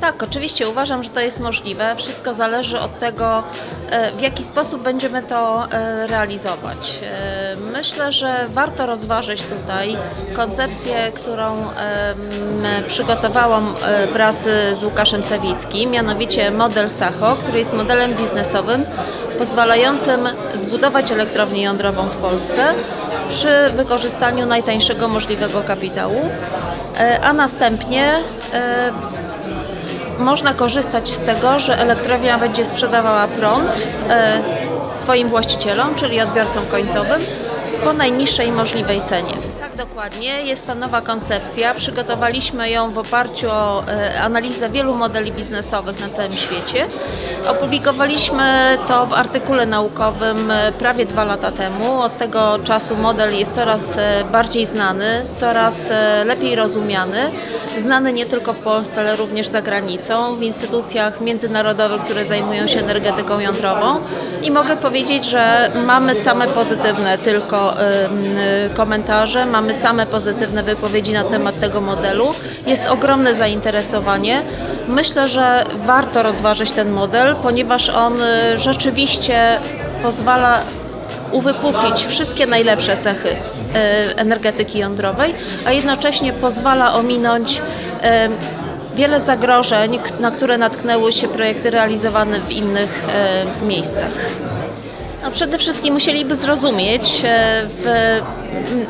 Tak, oczywiście uważam, że to jest możliwe. Wszystko zależy od tego, e, w jaki sposób będziemy to e, realizować. E, Myślę, że warto rozważyć tutaj koncepcję, którą przygotowałam e, wraz z Łukaszem Sawickim, mianowicie model SACHO, który jest modelem biznesowym pozwalającym zbudować elektrownię jądrową w Polsce przy wykorzystaniu najtańszego możliwego kapitału, e, a następnie e, można korzystać z tego, że elektrownia będzie sprzedawała prąd e, swoim właścicielom, czyli odbiorcom końcowym, po najniższej możliwej cenie. Tak dokładnie, jest to nowa koncepcja. Przygotowaliśmy ją w oparciu o e, analizę wielu modeli biznesowych na całym świecie. Opublikowaliśmy to w artykule naukowym e, prawie dwa lata temu. Od tego czasu model jest coraz bardziej znany, coraz lepiej rozumiany. Znany nie tylko w Polsce, ale również za granicą, w instytucjach międzynarodowych, które zajmują się energetyką jądrową. I mogę powiedzieć, że mamy same pozytywne tylko y, komentarze, mamy same pozytywne wypowiedzi na temat tego modelu. Jest ogromne zainteresowanie. Myślę, że warto rozważyć ten model, ponieważ on y, rzeczywiście pozwala uwypuklić wszystkie najlepsze cechy e, energetyki jądrowej, a jednocześnie pozwala ominąć e, wiele zagrożeń, na które natknęły się projekty realizowane w innych e, miejscach. No przede wszystkim musieliby zrozumieć w,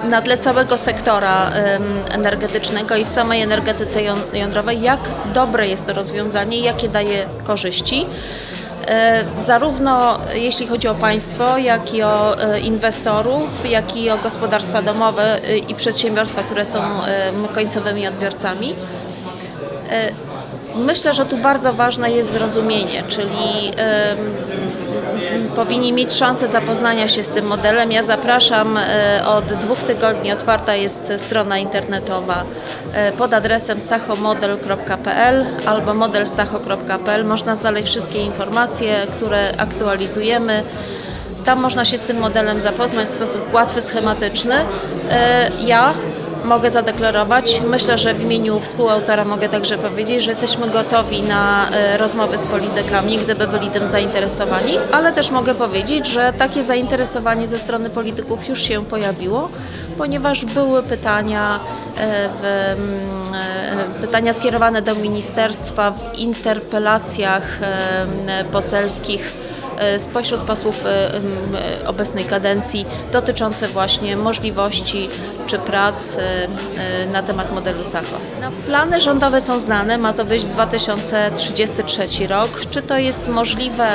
na tle całego sektora energetycznego i w samej energetyce ją- jądrowej, jak dobre jest to rozwiązanie, jakie daje korzyści. E, Zarówno jeśli chodzi o państwo, jak i o e, inwestorów, jak i o gospodarstwa domowe e, i przedsiębiorstwa, które są końcowymi odbiorcami. E, Myślę, że tu bardzo ważne jest zrozumienie, czyli powinni mieć szansę zapoznania się z tym modelem. Ja zapraszam e, od dwóch tygodni, otwarta jest strona internetowa e, pod adresem sachomodel.pl albo modelsacho.pl. Można znaleźć wszystkie informacje, które aktualizujemy. Tam można się z tym modelem zapoznać w sposób łatwy, schematyczny. Ja mogę zadeklarować, myślę, że w imieniu współautora mogę także powiedzieć, że jesteśmy gotowi na e, rozmowy z politykami, gdyby byli tym zainteresowani, ale też mogę powiedzieć, że takie zainteresowanie ze strony polityków już się pojawiło, ponieważ były pytania, e, w, mm, e, pytania skierowane do ministerstwa w interpelacjach poselskich spośród posłów e, e, obecnej kadencji dotyczące właśnie możliwości czy prac e, e, na temat modelu SACO. No, plany rządowe są znane, ma to być 2033 rok. Czy to jest możliwe,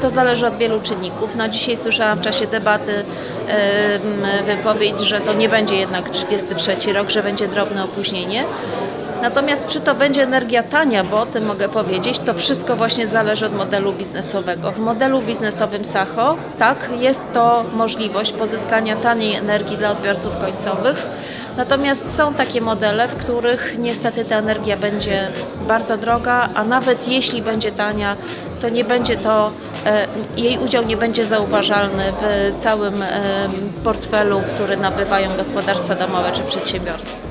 to zależy od wielu czynników. No, dzisiaj słyszałam w czasie debaty e, wypowiedź, że to nie będzie jednak 33 rok, że będzie drobne opóźnienie. Natomiast czy to będzie energia tania, bo o tym mogę powiedzieć, to wszystko właśnie zależy od modelu biznesowego. W modelu biznesowym SACHO, tak, jest to możliwość pozyskania taniej energii dla odbiorców końcowych. Natomiast są takie modele, w których niestety ta energia będzie bardzo droga, a nawet jeśli będzie tania, to nie będzie to, e, jej udział nie będzie zauważalny w całym portfelu, który nabywają gospodarstwa domowe czy przedsiębiorstwa.